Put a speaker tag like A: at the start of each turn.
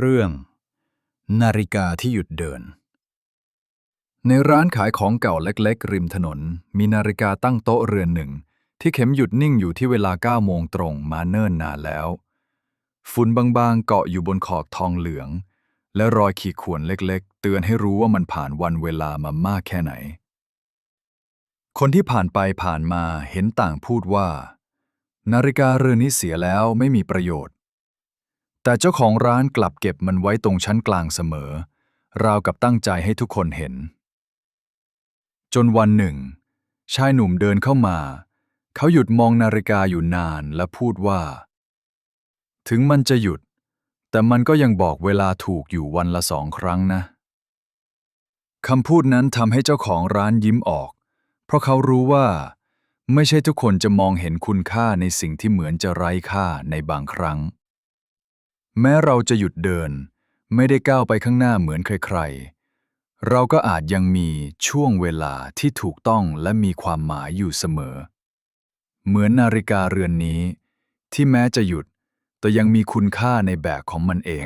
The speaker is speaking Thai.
A: เรื่อง นาฬิกาที่หยุดเดิน ในร้านขายของเก่าเล็กๆ ริมถนน มีนาฬิกาตั้งโต๊ะเรือนหนึ่ง ที่เข็มหยุดนิ่งอยู่ที่เวลา9โมงตรงมาเนิ่นนานแล้ว ฝุ่นบางๆเกาะอยู่บนขอบทองเหลือง และรอยขีดข่วนเล็กๆ เตือนให้รู้ว่ามันผ่านวันเวลามามากแค่ไหน คนที่ผ่านไปผ่านมาเห็นต่างพูดว่า นาฬิกาเรือนนี้เสียแล้วไม่มีประโยชน์ แต่เจ้าของร้านกลับเก็บมันไว้ตรงชั้นกลางเสมอ ราวกับตั้งใจให้ทุกคนเห็น จนวันหนึ่ง ชายหนุ่มเดินเข้ามา เขาหยุดมองนาฬิกาอยู่นานและพูดว่า ถึงมันจะหยุด แต่มันก็ยังบอกเวลาถูกอยู่วันละสองครั้งนะคำพูดนั้นทำให้เจ้าของร้านยิ้มออก เพราะเขารู้ว่า ไม่ใช่ทุกคนจะมองเห็นคุณค่าในสิ่งที่เหมือนจะไร้ค่าในบางครั้ง แม้เราจะหยุดเดิน ไม่ได้ก้าวไปข้างหน้าเหมือนใครๆ เราก็อาจยังมีช่วงเวลาที่ถูกต้องและมีความหมายอยู่เสมอ เหมือนนาฬิกาเรือนนี้ ที่แม้จะหยุดแต่ยังมีคุณค่าในแบบของมันเอง